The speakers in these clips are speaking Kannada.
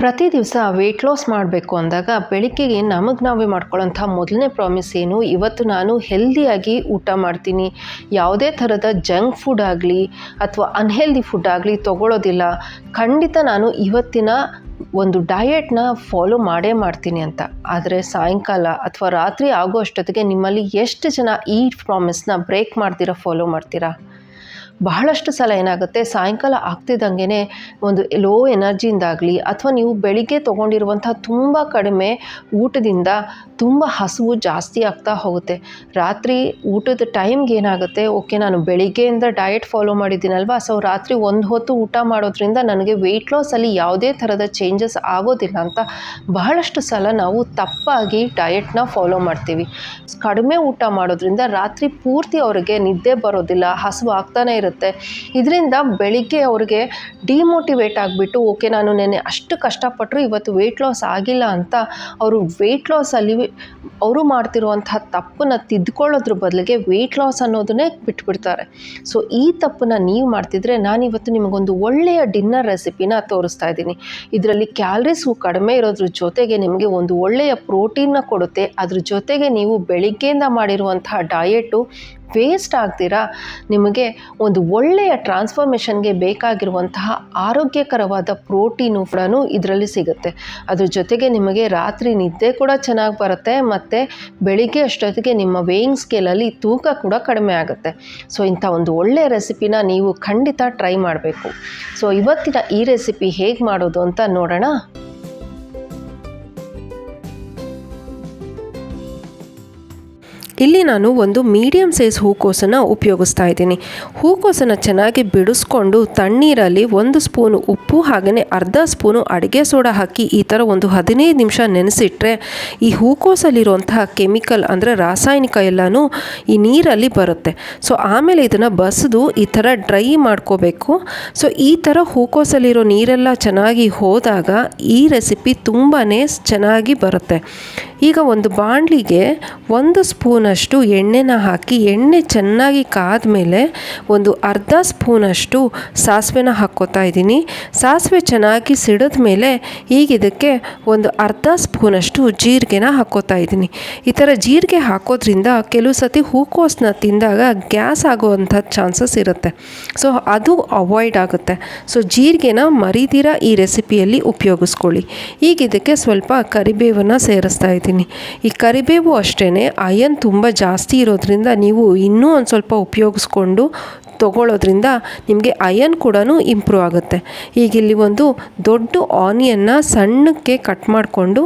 ಪ್ರತಿ ದಿವಸ ವೆಯ್ಟ್ ಲಾಸ್ ಮಾಡಬೇಕು ಅಂದಾಗ ಬೆಳಿಗ್ಗೆಗೆ ನಮಗೆ ನಾವೇ ಮಾಡ್ಕೊಳ್ಳೋಂಥ ಮೊದಲನೇ ಪ್ರಾಮಿಸ್ ಏನು, ಇವತ್ತು ನಾನು ಹೆಲ್ದಿಯಾಗಿ ಊಟ ಮಾಡ್ತೀನಿ. ಯಾವುದೇ ಥರದ ಜಂಕ್ ಫುಡ್ ಆಗಲಿ ಅಥವಾ ಅನ್ಹೆಲ್ದಿ ಫುಡ್ ಆಗಲಿ ತೊಗೊಳ್ಳೋದಿಲ್ಲ ಖಂಡಿತ ನಾನು ಇವತ್ತಿನ ಒಂದು ಡಯೆಟ್ನ ಫಾಲೋ ಮಾಡೇ ಮಾಡ್ತೀನಿ ಅಂತ. ಆದರೆ ಸಾಯಂಕಾಲ ಅಥವಾ ರಾತ್ರಿ ಆಗೋ ಅಷ್ಟೊತ್ತಿಗೆ ನಿಮ್ಮಲ್ಲಿ ಎಷ್ಟು ಜನ ಈ ಪ್ರಾಮಿಸ್ನ ಬ್ರೇಕ್ ಮಾಡ್ತೀರಾ ಫಾಲೋ ಮಾಡ್ತೀರಾ? ಬಹಳಷ್ಟು ಸಲ ಏನಾಗುತ್ತೆ? ಸಾಯಂಕಾಲ ಆಗ್ತಿದ್ದಂಗೆ ಒಂದು ಲೋ ಎನರ್ಜಿಯಿಂದಾಗಲಿ ಅಥವಾ ನೀವು ಬೆಳಿಗ್ಗೆ ತೊಗೊಂಡಿರುವಂಥ ತುಂಬ ಕಡಿಮೆ ಊಟದಿಂದ ತುಂಬ ಹಸಿವು ಜಾಸ್ತಿ ಆಗ್ತಾ ಹೋಗುತ್ತೆ. ರಾತ್ರಿ ಊಟದ ಟೈಮ್ಗೆ ಏನಾಗುತ್ತೆ? ಓಕೆ, ನಾನು ಬೆಳಿಗ್ಗೆಯಿಂದ ಡಯಟ್ ಫಾಲೋ ಮಾಡಿದ್ದೀನಲ್ವಾ? ಸೊ ರಾತ್ರಿ ಒಂದು ಹೊತ್ತು ಊಟ ಮಾಡೋದ್ರಿಂದ ನನಗೆ ವೆಯ್ಟ್ ಲಾಸಲ್ಲಿ ಯಾವುದೇ ಥರದ ಚೇಂಜಸ್ ಆಗೋದಿಲ್ಲ ಅಂತ ಬಹಳಷ್ಟು ಸಲ ನಾವು ತಪ್ಪಾಗಿ ಡಯಟ್ನ ಫಾಲೋ ಮಾಡ್ತೀವಿ. ಕಡಿಮೆ ಊಟ ಮಾಡೋದ್ರಿಂದ ರಾತ್ರಿ ಪೂರ್ತಿ ಅವರಿಗೆ ನಿದ್ದೆ ಬರೋದಿಲ್ಲ, ಹಸಿವು ಆಗ್ತಾನೆ ಇರುತ್ತೆ. ಇದರಿಂದ ಬೆಳಿಗ್ಗೆ ಅವ್ರಿಗೆ ಡಿಮೋಟಿವೇಟ್ ಆಗಿಬಿಟ್ಟು, ಓಕೆ, ನಾನು ನೆನ್ನೆ ಅಷ್ಟು ಕಷ್ಟಪಟ್ಟರು ಇವತ್ತು ವೆಯ್ಟ್ ಲಾಸ್ ಆಗಿಲ್ಲ ಅಂತ ಅವರು ವೆಯ್ಟ್ ಲಾಸಲ್ಲಿ ಅವರು ಮಾಡ್ತಿರುವಂತಹ ತಪ್ಪನ್ನು ತಿದ್ಕೊಳ್ಳೋದ್ರ ಬದಲಿಗೆ ವೆಯ್ಟ್ ಲಾಸ್ ಅನ್ನೋದನ್ನೇ ಬಿಟ್ಬಿಡ್ತಾರೆ. ಸೊ, ಈ ತಪ್ಪನ್ನು ನೀವು ಮಾಡ್ತಿದ್ರೆ ನಾನು ಇವತ್ತು ನಿಮಗೊಂದು ಒಳ್ಳೆಯ ಡಿನ್ನರ್ ರೆಸಿಪಿನ ತೋರಿಸ್ತಾ ಇದ್ದೀನಿ. ಇದರಲ್ಲಿ ಕ್ಯಾಲ್ರೀಸು ಕಡಿಮೆ ಇರೋದ್ರ ಜೊತೆಗೆ ನಿಮಗೆ ಒಂದು ಒಳ್ಳೆಯ ಪ್ರೋಟೀನ್ನ ಕೊಡುತ್ತೆ. ಅದ್ರ ಜೊತೆಗೆ ನೀವು ಬೆಳಿಗ್ಗೆಯಿಂದ ಮಾಡಿರುವಂತಹ ಡಯೆಟು ವೇಸ್ಟ್ ಆಗ್ದಿರಾ ನಿಮಗೆ ಒಂದು ಒಳ್ಳೆಯ ಟ್ರಾನ್ಸ್ಫಾರ್ಮೇಷನ್ಗೆ ಬೇಕಾಗಿರುವಂತಹ ಆರೋಗ್ಯಕರವಾದ ಪ್ರೋಟೀನು ಕೂಡ ಇದರಲ್ಲಿ ಸಿಗುತ್ತೆ. ಅದ್ರ ಜೊತೆಗೆ ನಿಮಗೆ ರಾತ್ರಿ ನಿದ್ದೆ ಕೂಡ ಚೆನ್ನಾಗಿ ಬರುತ್ತೆ ಮತ್ತು ಬೆಳಿಗ್ಗೆ ಅಷ್ಟೊತ್ತಿಗೆ ನಿಮ್ಮ ವೇಯಿಂಗ್ ಸ್ಕೇಲಲ್ಲಿ ತೂಕ ಕೂಡ ಕಡಿಮೆ ಆಗುತ್ತೆ. ಸೊ ಇಂಥ ಒಂದು ಒಳ್ಳೆಯ ರೆಸಿಪಿನ ನೀವು ಖಂಡಿತ ಟ್ರೈ ಮಾಡಬೇಕು. ಸೊ ಇವತ್ತಿನ ಈ ರೆಸಿಪಿ ಹೇಗೆ ಮಾಡೋದು ಅಂತ ನೋಡೋಣ. ಇಲ್ಲಿ ನಾನು ಒಂದು ಮೀಡಿಯಮ್ ಸೈಜ್ ಹೂಕೋಸನ್ನು ಉಪಯೋಗಿಸ್ತಾ ಇದ್ದೀನಿ. ಹೂಕೋಸನ್ನು ಚೆನ್ನಾಗಿ ಬಿಡಿಸ್ಕೊಂಡು ತಣ್ಣೀರಲ್ಲಿ ಒಂದು ಸ್ಪೂನು ಉಪ್ಪು ಹಾಗೆಯೇ ಅರ್ಧ ಸ್ಪೂನು ಅಡುಗೆ ಸೋಡಾ ಹಾಕಿ ಈ ಥರ ಒಂದು ಹದಿನೈದು ನಿಮಿಷ ನೆನೆಸಿಟ್ರೆ ಈ ಹೂಕೋಸಲ್ಲಿರುವಂತಹ ಕೆಮಿಕಲ್ ಅಂದರೆ ರಾಸಾಯನಿಕ ಎಲ್ಲನೂ ಈ ನೀರಲ್ಲಿ ಬರುತ್ತೆ. ಸೊ ಆಮೇಲೆ ಇದನ್ನು ಬಸಿದು ಈ ಥರ ಡ್ರೈ ಮಾಡ್ಕೋಬೇಕು. ಸೊ ಈ ಥರ ಹೂಕೋಸಲ್ಲಿರೋ ನೀರೆಲ್ಲ ಚೆನ್ನಾಗಿ ಹೋದಾಗ ಈ ರೆಸಿಪಿ ತುಂಬಾ ಚೆನ್ನಾಗಿ ಬರುತ್ತೆ. ಈಗ ಒಂದು ಬಾಣಲಿಗೆ ಒಂದು ಸ್ಪೂನಷ್ಟು ಎಣ್ಣೆನ ಹಾಕಿ, ಎಣ್ಣೆ ಚೆನ್ನಾಗಿ ಕಾದ ಮೇಲೆ ಒಂದು ಅರ್ಧ ಸ್ಪೂನಷ್ಟು ಸಾಸಿವೆನ ಹಾಕ್ಕೋತಾ ಇದ್ದೀನಿ. ಸಾಸಿವೆ ಚೆನ್ನಾಗಿ ಸಿಡಿದ ಮೇಲೆ ಈಗ ಇದಕ್ಕೆ ಒಂದು ಅರ್ಧ ಸ್ಪೂನಷ್ಟು ಜೀರಿಗೆನ ಹಾಕ್ಕೋತಾ ಇದ್ದೀನಿ. ಈ ಥರ ಜೀರಿಗೆ ಹಾಕೋದ್ರಿಂದ ಕೆಲವು ಸತಿ ಹೂಕೋಸನ್ನ ತಿಂದಾಗ ಗ್ಯಾಸ್ ಆಗುವಂಥ ಚಾನ್ಸಸ್ ಇರುತ್ತೆ. ಸೊ, ಅದು ಅವಾಯ್ಡ್ ಆಗುತ್ತೆ. ಸೊ, ಜೀರಿಗೆನ ಮರಿದಿರ ಈ ರೆಸಿಪಿಯಲ್ಲಿ ಉಪಯೋಗಿಸ್ಕೊಳ್ಳಿ. ಈಗ ಇದಕ್ಕೆ ಸ್ವಲ್ಪ ಕರಿಬೇವನ್ನು ಸೇರಿಸ್ತಾ ಇದ್ದೀನಿ. ಈ ಕರಿಬೇವು ಅಷ್ಟೇ ಅಯನ್ ತುಂಬ ಜಾಸ್ತಿ ಇರೋದ್ರಿಂದ ನೀವು ಇನ್ನೂ ಒಂದು ಸ್ವಲ್ಪ ಉಪಯೋಗಿಸ್ಕೊಂಡು ತಗೊಳ್ಳೋದ್ರಿಂದ ನಿಮಗೆ ಅಯನ್ ಕೂಡ ಇಂಪ್ರೂವ್ ಆಗುತ್ತೆ. ಈಗ ಇಲ್ಲಿ ಒಂದು ದೊಡ್ಡ ಆನಿಯನ್ನ ಸಣ್ಣಕ್ಕೆ ಕಟ್ ಮಾಡಿಕೊಂಡು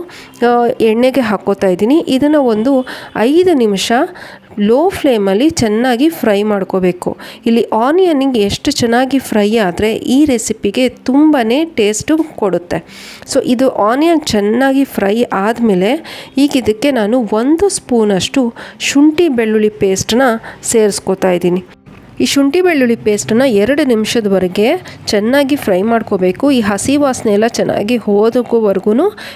ಎಣ್ಣೆಗೆ ಹಾಕೋತಾ ಇದ್ದೀನಿ. ಇದನ್ನು ಒಂದು ಐದು ನಿಮಿಷ ಲೋ ಫ್ಲೇಮಲ್ಲಿ ಚೆನ್ನಾಗಿ ಫ್ರೈ ಮಾಡ್ಕೋಬೇಕು. ಇಲ್ಲಿ ಆನಿಯನ್ನಿಗೆ ಎಷ್ಟು ಚೆನ್ನಾಗಿ ಫ್ರೈ ಆದರೆ ಈ ರೆಸಿಪಿಗೆ ತುಂಬಾ ಟೇಸ್ಟು ಕೊಡುತ್ತೆ. ಸೊ, ಇದು ಆನಿಯನ್ ಚೆನ್ನಾಗಿ ಫ್ರೈ ಆದಮೇಲೆ ಈಗ ಇದಕ್ಕೆ ನಾನು ಒಂದು ಸ್ಪೂನಷ್ಟು ಶುಂಠಿ ಬೆಳ್ಳುಳ್ಳಿ ಪೇಸ್ಟನ್ನ ಸೇರಿಸ್ಕೋತಾ ಇದ್ದೀನಿ. ಈ ಶುಂಠಿ ಬೆಳ್ಳುಳ್ಳಿ ಪೇಸ್ಟನ್ನು ಎರಡು ನಿಮಿಷದವರೆಗೆ ಚೆನ್ನಾಗಿ ಫ್ರೈ ಮಾಡ್ಕೋಬೇಕು. ಈ ಹಸಿ ವಾಸನೆ ಎಲ್ಲ ಚೆನ್ನಾಗಿ ಹೋದೋವರೆಗೂ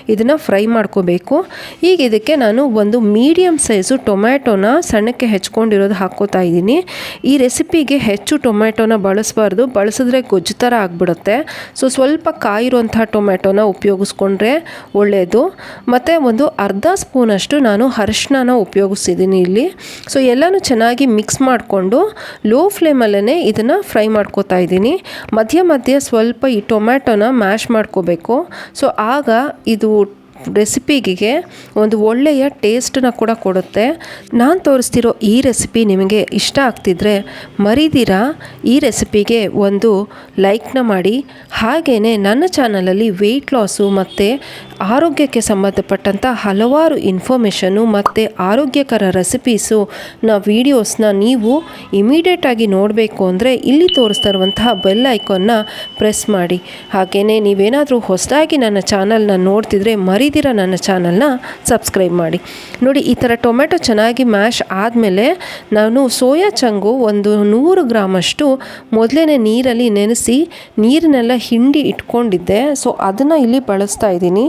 ಇದನ್ನು ಫ್ರೈ ಮಾಡ್ಕೋಬೇಕು. ಈಗ ಇದಕ್ಕೆ ನಾನು ಒಂದು ಮೀಡಿಯಮ್ ಸೈಜು ಟೊಮ್ಯಾಟೊನ ಸಣ್ಣಕ್ಕೆ ಹೆಚ್ಕೊಂಡಿರೋದು ಹಾಕೋತಾ ಇದ್ದೀನಿ. ಈ ರೆಸಿಪಿಗೆ ಹೆಚ್ಚು ಟೊಮ್ಯಾಟೋನ ಬಳಸಬಾರ್ದು. ಬಳಸಿದ್ರೆ ಗೊಜ್ಜು ಥರ ಆಗಿಬಿಡುತ್ತೆ. ಸೊ ಸ್ವಲ್ಪ ಕಾಯಿರುವಂಥ ಟೊಮ್ಯಾಟೋನ ಉಪಯೋಗಿಸ್ಕೊಂಡ್ರೆ ಒಳ್ಳೆಯದು ಮತ್ತು ಒಂದು ಅರ್ಧ ಸ್ಪೂನಷ್ಟು ನಾನು ಅರಿಶಿನ ಉಪಯೋಗಿಸಿದ್ದೀನಿ ಇಲ್ಲಿ. ಸೊ ಎಲ್ಲನೂ ಚೆನ್ನಾಗಿ ಮಿಕ್ಸ್ ಮಾಡಿಕೊಂಡು ಲೋ ಫ್ಲೇಮಲ್ಲೇ ಇದನ್ನು ಫ್ರೈ ಮಾಡ್ಕೋತಾ ಇದ್ದೀನಿ. ಮಧ್ಯ ಮಧ್ಯ ಸ್ವಲ್ಪ ಈ ಟೊಮ್ಯಾಟೊನ ಮ್ಯಾಶ್ ಮಾಡ್ಕೋಬೇಕು. ಸೊ, ಆಗ ಇದು ರೆಸಿಪಿಗೆ ಒಂದು ಒಳ್ಳೆಯ ಟೇಸ್ಟನ್ನ ಕೂಡ ಕೊಡುತ್ತೆ. ನಾನು ತೋರಿಸ್ತಿರೋ ಈ ರೆಸಿಪಿ ನಿಮಗೆ ಇಷ್ಟ ಆಗ್ತಿದ್ರೆ ಮರಿದಿರ ಈ ರೆಸಿಪಿಗೆ ಒಂದು ಲೈಕ್ನ ಮಾಡಿ. ಹಾಗೆಯೇ ನನ್ನ ಚಾನಲಲ್ಲಿ ವೆಯ್ಟ್ ಲಾಸು ಮತ್ತು ಆರೋಗ್ಯಕ್ಕೆ ಸಂಬಂಧಪಟ್ಟಂಥ ಹಲವಾರು ಇನ್ಫಾರ್ಮೇಷನ್ನು ಮತ್ತು ಆರೋಗ್ಯಕರ ರೆಸಿಪೀಸು ನ ವೀಡಿಯೋಸ್ನ ನೀವು ಇಮಿಡಿಯೇಟಾಗಿ ನೋಡಬೇಕು ಅಂದರೆ ಇಲ್ಲಿ ತೋರಿಸ್ತಾ ಇರುವಂತಹ ಬೆಲ್ ಐಕಾನ್ನ ಪ್ರೆಸ್ ಮಾಡಿ. ಹಾಗೆಯೇ ನೀವೇನಾದರೂ ಹೊಸದಾಗಿ ನನ್ನ ಚಾನಲ್ನ ನೋಡ್ತಿದ್ರೆ ಮರಿ ಮರಿದಿರ ನನ್ನ ಚಾನಲ್ನ? ಸಬ್ಸ್ಕ್ರೈಬ್ ಮಾಡಿ. ನೋಡಿ, ಈ ಥರ ಟೊಮೆಟೊ ಚೆನ್ನಾಗಿ ಮ್ಯಾಶ್ ಆದಮೇಲೆ ನಾನು ಸೋಯಾ ಚಂಗು ಒಂದು ನೂರು ಗ್ರಾಮಷ್ಟು ಮೊದಲೇ ನೀರಲ್ಲಿ ನೆನೆಸಿ ನೀರನ್ನೆಲ್ಲ ಹಿಂಡಿ ಇಟ್ಕೊಂಡಿದ್ದೆ. ಸೊ, ಅದನ್ನು ಇಲ್ಲಿ ಬಳಸ್ತಾ ಇದ್ದೀನಿ.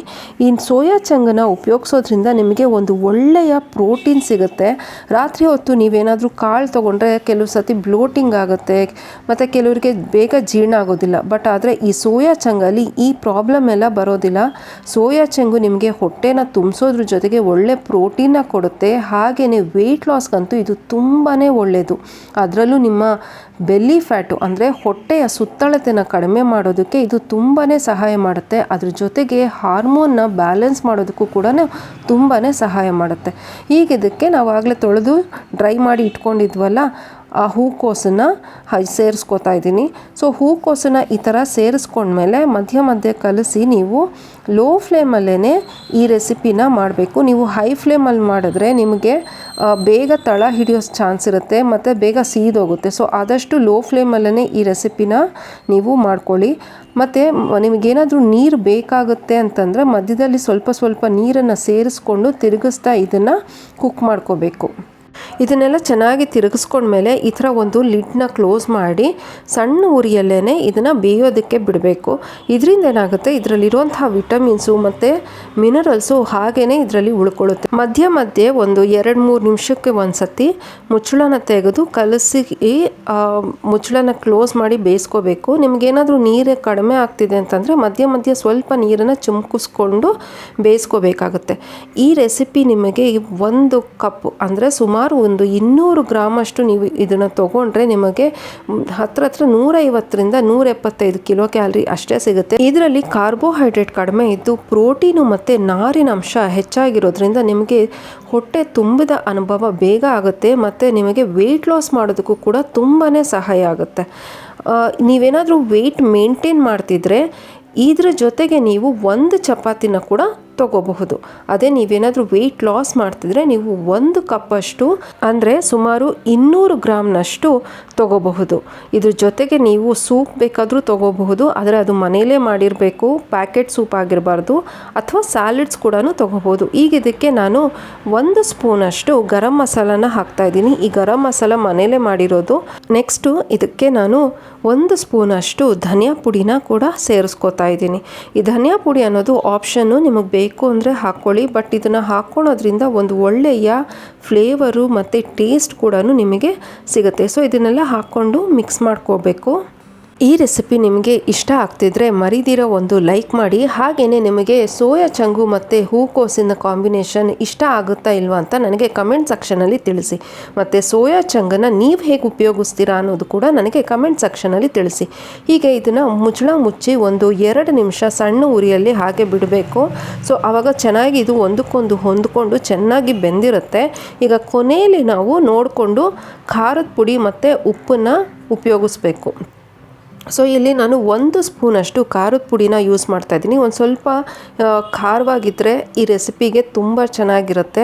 ಈ ಸೋಯಾ ಚಂಗನ್ನು ಉಪಯೋಗಿಸೋದ್ರಿಂದ ನಿಮಗೆ ಒಂದು ಒಳ್ಳೆಯ ಪ್ರೋಟೀನ್ ಸಿಗುತ್ತೆ. ರಾತ್ರಿ ಹೊತ್ತು ನೀವೇನಾದರೂ ಕಾಳು ತೊಗೊಂಡ್ರೆ ಕೆಲವು ಸತಿ ಬ್ಲೋಟಿಂಗ್ ಆಗುತ್ತೆ, ಮತ್ತು ಕೆಲವರಿಗೆ ಬೇಗ ಜೀರ್ಣ ಆಗೋದಿಲ್ಲ. ಬಟ್ ಆದರೆ ಈ ಸೋಯಾ ಚಂಗಲ್ಲಿ ಈ ಪ್ರಾಬ್ಲಮ್ ಎಲ್ಲ ಬರೋದಿಲ್ಲ. ಸೋಯಾ ಚಂಗು ನಿಮಗೆ ಹೊಟ್ಟೆನ ತುಂಬಿಸೋದ್ರ ಜೊತೆಗೆ ಒಳ್ಳೆ ಪ್ರೋಟೀನ ಕೊಡುತ್ತೆ. ಹಾಗೆಯೇ ವೆಯ್ಟ್ ಲಾಸ್ಗಂತೂ ಇದು ತುಂಬಾ ಒಳ್ಳೆಯದು ಅದರಲ್ಲೂ ನಿಮ್ಮ ಬೆಲ್ಲಿ ಫ್ಯಾಟು ಅಂದರೆ ಹೊಟ್ಟೆಯ ಸುತ್ತಳತೆನ ಕಡಿಮೆ ಮಾಡೋದಕ್ಕೆ ಇದು ತುಂಬಾ ಸಹಾಯ ಮಾಡುತ್ತೆ. ಅದ್ರ ಜೊತೆಗೆ ಹಾರ್ಮೋನ್ನ ಬ್ಯಾಲೆನ್ಸ್ ಮಾಡೋದಕ್ಕೂ ಕೂಡ ತುಂಬಾ ಸಹಾಯ ಮಾಡುತ್ತೆ. ಈಗ ಇದಕ್ಕೆ ನಾವು ಆಗಲೇ ತೊಳೆದು ಡ್ರೈ ಮಾಡಿ ಇಟ್ಕೊಂಡಿದ್ವಲ್ಲ ಆ ಹೂಕೋಸನ್ನು ಸೇರಿಸ್ಕೊತಾ ಇದ್ದೀನಿ. ಸೊ ಹೂಕೋಸನ್ನು ಈ ಥರ ಸೇರಿಸ್ಕೊಂಡ್ಮೇಲೆ ಮಧ್ಯ ಮಧ್ಯೆ ಕಲಸಿ ನೀವು ಲೋ ಫ್ಲೇಮಲ್ಲೇ ಈ ರೆಸಿಪಿನ ಮಾಡಬೇಕು. ನೀವು ಹೈ ಫ್ಲೇಮಲ್ಲಿ ಮಾಡಿದ್ರೆ ನಿಮಗೆ ಬೇಗ ತಳ ಹಿಡಿಯೋ ಚಾನ್ಸ್ ಇರುತ್ತೆ ಮತ್ತು ಬೇಗ ಸೀದೋಗುತ್ತೆ ಸೊ ಆದಷ್ಟು ಲೋ ಫ್ಲೇಮಲ್ಲೇ ಈ ರೆಸಿಪಿನ ನೀವು ಮಾಡ್ಕೊಳ್ಳಿ. ಮತ್ತು ನಿಮಗೇನಾದರೂ ನೀರು ಬೇಕಾಗುತ್ತೆ ಅಂತಂದರೆ ಮಧ್ಯದಲ್ಲಿ ಸ್ವಲ್ಪ ಸ್ವಲ್ಪ ನೀರನ್ನು ಸೇರಿಸ್ಕೊಂಡು ತಿರುಗಿಸ್ತಾ ಇದನ್ನು ಕುಕ್ ಮಾಡ್ಕೋಬೇಕು. ಇದನ್ನೆಲ್ಲ ಚೆನ್ನಾಗಿ ತಿರುಗಿಸ್ಕೊಂಡ್ಮೇಲೆ ಈ ಥರ ಒಂದು ಲಿಡ್ನ ಕ್ಲೋಸ್ ಮಾಡಿ ಸಣ್ಣ ಉರಿಯಲ್ಲೇ ಇದನ್ನು ಬೇಯೋದಕ್ಕೆ ಬಿಡಬೇಕು. ಇದರಿಂದ ಏನಾಗುತ್ತೆ? ಇದರಲ್ಲಿರುವಂತಹ ವಿಟಮಿನ್ಸು ಮತ್ತು ಮಿನರಲ್ಸು ಹಾಗೇ ಇದರಲ್ಲಿ ಉಳ್ಕೊಳ್ಳುತ್ತೆ. ಮಧ್ಯ ಮಧ್ಯೆ ಒಂದು ಎರಡು ಮೂರು ನಿಮಿಷಕ್ಕೆ ಒಂದು ಸತಿ ಮುಚ್ಚಳನ ತೆಗೆದು ಕಲಸಿ ಮುಚ್ಚಳನ ಕ್ಲೋಸ್ ಮಾಡಿ ಬೇಯಿಸ್ಕೋಬೇಕು. ನಿಮಗೇನಾದರೂ ನೀರು ಕಡಿಮೆ ಆಗ್ತಿದೆ ಅಂತಂದರೆ ಮಧ್ಯ ಮಧ್ಯ ಸ್ವಲ್ಪ ನೀರನ್ನು ಚುಮ್ಕಿಸ್ಕೊಂಡು ಬೇಯಿಸ್ಕೋಬೇಕಾಗುತ್ತೆ. ಈ ರೆಸಿಪಿ ನಿಮಗೆ ಒಂದು ಕಪ್ ಅಂದರೆ ಸುಮಾರು ಒಂದು ಇನ್ನೂರು ಗ್ರಾಮಷ್ಟು ನೀವು ಇದನ್ನು ತೊಗೊಂಡ್ರೆ ನಿಮಗೆ ಹತ್ರ ಹತ್ರ ನೂರೈವತ್ತರಿಂದ ನೂರ ಎಪ್ಪತ್ತೈದು ಕಿಲೋ ಕ್ಯಾಲರಿ ಅಷ್ಟೇ ಸಿಗುತ್ತೆ. ಇದರಲ್ಲಿ ಕಾರ್ಬೋಹೈಡ್ರೇಟ್ ಕಡಿಮೆ ಇದ್ದು ಪ್ರೋಟೀನು ಮತ್ತು ನಾರಿನ ಅಂಶ ಹೆಚ್ಚಾಗಿರೋದ್ರಿಂದ ನಿಮಗೆ ಹೊಟ್ಟೆ ತುಂಬಿದ ಅನುಭವ ಬೇಗ ಆಗುತ್ತೆ ಮತ್ತು ನಿಮಗೆ ವೆಯ್ಟ್ ಲಾಸ್ ಮಾಡೋದಕ್ಕೂ ಕೂಡ ತುಂಬಾ ಸಹಾಯ ಆಗುತ್ತೆ. ನೀವೇನಾದರೂ ವೆಯ್ಟ್ ಮೇಂಟೈನ್ ಮಾಡ್ತಿದ್ರೆ ಇದ್ರ ಜೊತೆಗೆ ನೀವು ಒಂದು ಚಪಾತಿನ ಕೂಡ ತಗೋಬಹುದು. ಅದೇ ನೀವೇನಾದರೂ ವೆಯ್ಟ್ ಲಾಸ್ ಮಾಡ್ತಿದ್ರೆ ನೀವು ಒಂದು ಕಪ್ಪಷ್ಟು ಅಂದರೆ ಸುಮಾರು ಇನ್ನೂರು ಗ್ರಾಮ್ನಷ್ಟು ತಗೋಬಹುದು. ಇದ್ರ ಜೊತೆಗೆ ನೀವು ಸೂಪ್ ಬೇಕಾದರೂ ತಗೋಬಹುದು, ಆದರೆ ಅದು ಮನೆಯಲ್ಲೇ ಮಾಡಿರಬೇಕು ಪ್ಯಾಕೆಟ್ ಸೂಪ್ ಆಗಿರಬಾರ್ದು, ಅಥವಾ ಸ್ಯಾಲಡ್ಸ್ ಕೂಡ ತಗೋಬಹುದು. ಈಗ ಇದಕ್ಕೆ ನಾನು ಒಂದು ಸ್ಪೂನಷ್ಟು ಗರಂ ಮಸಾಲನ ಹಾಕ್ತಾ ಇದ್ದೀನಿ. ಈ ಗರಂ ಮಸಾಲ ಮನೆಯಲ್ಲೇ ಮಾಡಿರೋದು. ನೆಕ್ಸ್ಟು ಇದಕ್ಕೆ ನಾನು ಒಂದು ಸ್ಪೂನಷ್ಟು ಧನಿಯಾ ಪುಡಿನ ಕೂಡ ಸೇರಿಸ್ಕೊತಾ ಇದ್ದೀನಿ. ಈ ಧನಿಯಾ ಪುಡಿ ಅನ್ನೋದು ಆಪ್ಷನ್ನು ನಿಮಗೆ ಬೇಕು ಅಂದರೆ ಹಾಕ್ಕೊಳ್ಳಿ ಬಟ್ ಇದನ್ನು ಹಾಕ್ಕೊಳ್ಳೋದ್ರಿಂದ ಒಂದು ಒಳ್ಳೆಯ ಫ್ಲೇವರು ಮತ್ತು ಟೇಸ್ಟ್ ಕೂಡ ನಿಮಗೆ ಸಿಗುತ್ತೆ. ಸೊ ಇದನ್ನೆಲ್ಲ ಹಾಕ್ಕೊಂಡು ಮಿಕ್ಸ್ ಮಾಡ್ಕೋಬೇಕು. ಈ ರೆಸಿಪಿ ನಿಮಗೆ ಇಷ್ಟ ಆಗ್ತಿದ್ರೆ ಮರಿದಿರೋ ಒಂದು ಲೈಕ್ ಮಾಡಿ ಹಾಗೆಯೇ ನಿಮಗೆ ಸೋಯಾ ಚಂಗು ಮತ್ತು ಹೂಕೋಸಿನ ಕಾಂಬಿನೇಷನ್ ಇಷ್ಟ ಆಗುತ್ತಾ ಇಲ್ವಾ ಅಂತ ನನಗೆ ಕಮೆಂಟ್ ಸೆಕ್ಷನಲ್ಲಿ ತಿಳಿಸಿ. ಮತ್ತು ಸೋಯಾ ಚಂಗನ್ನು ನೀವು ಹೇಗೆ ಉಪಯೋಗಿಸ್ತೀರಾ ಅನ್ನೋದು ಕೂಡ ನನಗೆ ಕಮೆಂಟ್ ಸೆಕ್ಷನಲ್ಲಿ ತಿಳಿಸಿ. ಹೀಗೆ ಇದನ್ನು ಮುಚ್ಚಳ ಮುಚ್ಚಿ ಒಂದು ಎರಡು ನಿಮಿಷ ಸಣ್ಣ ಉರಿಯಲ್ಲಿ ಹಾಗೆ ಬಿಡಬೇಕು. ಸೊ ಆವಾಗ ಚೆನ್ನಾಗಿ ಇದು ಒಂದಕ್ಕೊಂದು ಹೊಂದ್ಕೊಂಡು ಚೆನ್ನಾಗಿ ಬೆಂದಿರುತ್ತೆ. ಈಗ ಕೊನೆಯಲ್ಲಿ ನಾವು ನೋಡಿಕೊಂಡು ಖಾರದ ಪುಡಿ ಮತ್ತು ಉಪ್ಪನ್ನು ಉಪಯೋಗಿಸ್ಬೇಕು. ಸೊ ಇಲ್ಲಿ ನಾನು ಒಂದು ಸ್ಪೂನಷ್ಟು ಖಾರದ ಪುಡಿನ ಯೂಸ್ ಮಾಡ್ತಾ ಇದ್ದೀನಿ. ಒಂದು ಸ್ವಲ್ಪ ಖಾರವಾಗಿದ್ದರೆ ಈ ರೆಸಿಪಿಗೆ ತುಂಬ ಚೆನ್ನಾಗಿರುತ್ತೆ.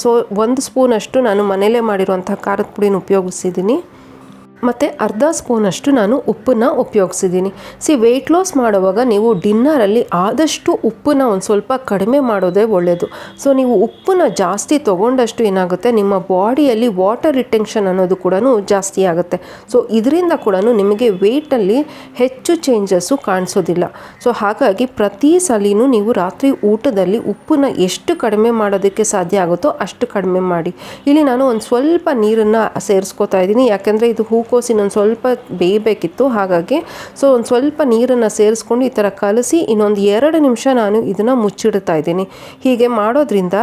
ಸೊ ಒಂದು ಸ್ಪೂನಷ್ಟು ನಾನು ಮನೇಲೇ ಮಾಡಿರುವಂಥ ಖಾರದ ಪುಡಿನ ಉಪಯೋಗಿಸಿದ್ದೀನಿ. ಮತ್ತು ಅರ್ಧ ಸ್ಪೂನಷ್ಟು ನಾನು ಉಪ್ಪನ್ನು ಉಪಯೋಗಿಸಿದ್ದೀನಿ. ಸಿ ವೆಯ್ಟ್ ಲಾಸ್ ಮಾಡುವಾಗ ನೀವು ಡಿನ್ನರಲ್ಲಿ ಆದಷ್ಟು ಉಪ್ಪನ್ನು ಒಂದು ಸ್ವಲ್ಪ ಕಡಿಮೆ ಮಾಡೋದೇ ಒಳ್ಳೆಯದು ಸೊ ನೀವು ಉಪ್ಪನ್ನು ಜಾಸ್ತಿ ತೊಗೊಂಡಷ್ಟು ಏನಾಗುತ್ತೆ? ನಿಮ್ಮ ಬಾಡಿಯಲ್ಲಿ ವಾಟರ್ ರಿಟೆನ್ಷನ್ ಅನ್ನೋದು ಕೂಡ ಜಾಸ್ತಿ ಆಗುತ್ತೆ. ಸೊ ಇದರಿಂದ ಕೂಡ ನಿಮಗೆ ವೆಯ್ಟಲ್ಲಿ ಹೆಚ್ಚು ಚೇಂಜಸ್ಸು ಕಾಣಿಸೋದಿಲ್ಲ. ಸೊ ಹಾಗಾಗಿ ಪ್ರತಿ ಸಲಿನೂ ನೀವು ರಾತ್ರಿ ಊಟದಲ್ಲಿ ಉಪ್ಪನ್ನು ಎಷ್ಟು ಕಡಿಮೆ ಮಾಡೋದಕ್ಕೆ ಸಾಧ್ಯ ಆಗುತ್ತೋ ಅಷ್ಟು ಕಡಿಮೆ ಮಾಡಿ. ಇಲ್ಲಿ ನಾನು ಒಂದು ಸ್ವಲ್ಪ ನೀರನ್ನು ಸೇರಿಸ್ಕೋತಾ ಇದ್ದೀನಿ. ಯಾಕೆಂದರೆ ಇದು ಹೂಕೋಸು ಇನ್ನೊಂದು ಸ್ವಲ್ಪ ಬೇಯಬೇಕಿತ್ತು, ಹಾಗಾಗಿ ಸೊ ಒಂದು ಸ್ವಲ್ಪ ನೀರನ್ನು ಸೇರಿಸ್ಕೊಂಡು ಈ ಥರ ಕಲಸಿ ಇನ್ನೊಂದು ಎರಡು ನಿಮಿಷ ನಾನು ಇದನ್ನು ಮುಚ್ಚಿಡ್ತಾ ಇದ್ದೀನಿ. ಹೀಗೆ ಮಾಡೋದ್ರಿಂದ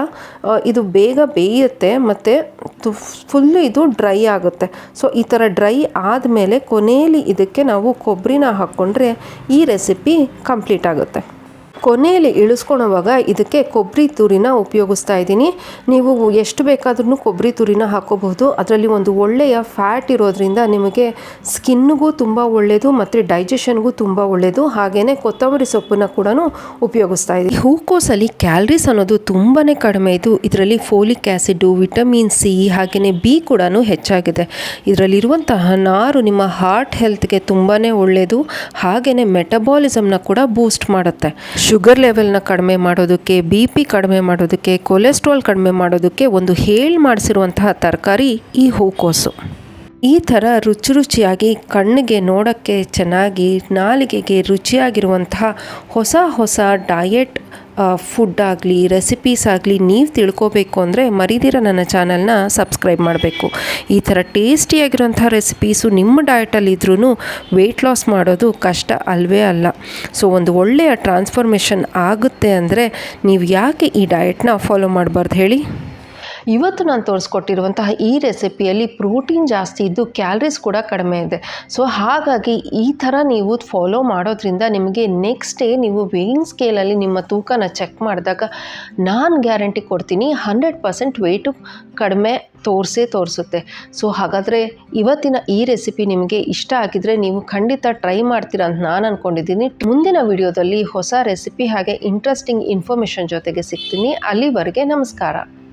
ಇದು ಬೇಗ ಬೇಯುತ್ತೆ ಮತ್ತು ಫುಲ್ಲು ಇದು ಡ್ರೈ ಆಗುತ್ತೆ. ಸೊ ಈ ಥರ ಡ್ರೈ ಆದಮೇಲೆ ಕೊನೆಯಲ್ಲಿ ಇದಕ್ಕೆ ನಾವು ಕೊಬ್ಬರಿನ ಹಾಕ್ಕೊಂಡ್ರೆ ಈ ರೆಸಿಪಿ ಕಂಪ್ಲೀಟ್ ಆಗುತ್ತೆ. ಕೊನೆಯಲ್ಲಿ ಇಳಿಸ್ಕೊಳೋವಾಗ ಇದಕ್ಕೆ ಕೊಬ್ಬರಿ ತುರಿನ ಉಪಯೋಗಿಸ್ತಾ ಇದ್ದೀನಿ. ನೀವು ಎಷ್ಟು ಬೇಕಾದ್ರೂ ಕೊಬ್ಬರಿ ತುರಿನ ಹಾಕೋಬಹುದು. ಅದರಲ್ಲಿ ಒಂದು ಒಳ್ಳೆಯ ಫ್ಯಾಟ್ ಇರೋದ್ರಿಂದ ನಿಮಗೆ ಸ್ಕಿನ್ನಿಗೂ ತುಂಬ ಒಳ್ಳೆಯದು ಮತ್ತು ಡೈಜೆಷನ್ಗೂ ತುಂಬ ಒಳ್ಳೆಯದು ಹಾಗೆಯೇ ಕೊತ್ತಂಬರಿ ಸೊಪ್ಪನ್ನು ಕೂಡ ಉಪಯೋಗಿಸ್ತಾ ಇದ್ದೀನಿ. ಹೂಕೋಸಲ್ಲಿ ಕ್ಯಾಲ್ರೀಸ್ ಅನ್ನೋದು ತುಂಬಾ ಕಡಿಮೆ ಇದು. ಇದರಲ್ಲಿ ಫೋಲಿಕ್ ಆ್ಯಸಿಡು ವಿಟಮಿನ್ ಸಿ ಹಾಗೆಯೇ ಬಿ ಕೂಡ ಹೆಚ್ಚಾಗಿದೆ. ಇದರಲ್ಲಿರುವಂತಹ ನಾರು ನಿಮ್ಮ ಹಾರ್ಟ್ ಹೆಲ್ತ್ಗೆ ತುಂಬಾ ಒಳ್ಳೆಯದು ಹಾಗೆಯೇ ಮೆಟಬಾಲಿಸಮ್ನ ಕೂಡ ಬೂಸ್ಟ್ ಮಾಡುತ್ತೆ. ಶುಗರ್ ಲೆವೆಲ್ನ ಕಡಿಮೆ ಮಾಡೋದಕ್ಕೆ, ಬಿ ಪಿ ಕಡಿಮೆ ಮಾಡೋದಕ್ಕೆ, ಕೊಲೆಸ್ಟ್ರಾಲ್ ಕಡಿಮೆ ಮಾಡೋದಕ್ಕೆ ಒಂದು ಹೇಳಿ ಮಾಡಿಸಿರುವಂತಹ ತರಕಾರಿ ಈ ಹೂಕೋಸು. ಈ ಥರ ರುಚಿ ರುಚಿಯಾಗಿ ಕಣ್ಣಿಗೆ ನೋಡೋಕ್ಕೆ ಚೆನ್ನಾಗಿ, ನಾಲಿಗೆಗೆ ರುಚಿಯಾಗಿರುವಂತಹ ಹೊಸ ಹೊಸ ಡಯಟ್ ಫುಡ್ ಆಗಲಿ ರೆಸಿಪೀಸ್ ಆಗಲಿ ನೀವು ತಿಳ್ಕೊಬೇಕು ಅಂದರೆ ಮರಿದಿರ ನನ್ನ ಚಾನಲ್ನ ಸಬ್ಸ್ಕ್ರೈಬ್ ಮಾಡಬೇಕು. ಈ ಥರ ಟೇಸ್ಟಿಯಾಗಿರೋಂಥ ರೆಸಿಪೀಸು ನಿಮ್ಮ ಡಯಟಲ್ಲಿದ್ರೂ ವೆಯ್ಟ್ ಲಾಸ್ ಮಾಡೋದು ಕಷ್ಟ ಅಲ್ವೇ ಅಲ್ಲ. ಸೊ ಒಂದು ಒಳ್ಳೆಯ ಟ್ರಾನ್ಸ್ಫಾರ್ಮೇಷನ್ ಆಗುತ್ತೆ ಅಂದರೆ ನೀವು ಯಾಕೆ ಈ ಡಯಟ್ನ ಫಾಲೋ ಮಾಡಬಾರ್ದು ಹೇಳಿ? ಇವತ್ತು ನಾನು ತೋರಿಸ್ಕೊಟ್ಟಿರುವಂತಹ ಈ ರೆಸಿಪಿಯಲ್ಲಿ ಪ್ರೋಟೀನ್ ಜಾಸ್ತಿ ಇದ್ದು ಕ್ಯಾಲರೀಸ್ ಕೂಡ ಕಡಿಮೆ ಇದೆ. ಸೊ, ಹಾಗಾಗಿ ಈ ಥರ ನೀವು ಫಾಲೋ ಮಾಡೋದ್ರಿಂದ ನಿಮಗೆ ನೆಕ್ಸ್ಟ್ ಡೇ ನೀವು ವೇಯಿಂಗ್ ಸ್ಕೇಲಲ್ಲಿ ನಿಮ್ಮ ತೂಕನ ಚೆಕ್ ಮಾಡಿದಾಗ ನಾನು ಗ್ಯಾರಂಟಿ ಕೊಡ್ತೀನಿ, ಹಂಡ್ರೆಡ್ ಪರ್ಸೆಂಟ್ ವೆಯ್ಟು ಕಡಿಮೆ ತೋರಿಸೇ ತೋರಿಸುತ್ತೆ. ಸೊ, ಹಾಗಾದರೆ ಇವತ್ತಿನ ಈ ರೆಸಿಪಿ ನಿಮಗೆ ಇಷ್ಟ ಆಗಿದ್ರೆ ನೀವು ಖಂಡಿತ ಟ್ರೈ ಮಾಡ್ತೀರಾ ಅಂತ ನಾನು ಅಂದ್ಕೊಂಡಿದ್ದೀನಿ ಮುಂದಿನ ವಿಡಿಯೋದಲ್ಲಿ ಹೊಸ ರೆಸಿಪಿ ಹಾಗೆ ಇಂಟ್ರೆಸ್ಟಿಂಗ್ ಇನ್ಫಾರ್ಮೇಷನ್ ಜೊತೆಗೆ ಸಿಗ್ತೀನಿ. ಅಲ್ಲಿವರೆಗೆ ನಮಸ್ಕಾರ.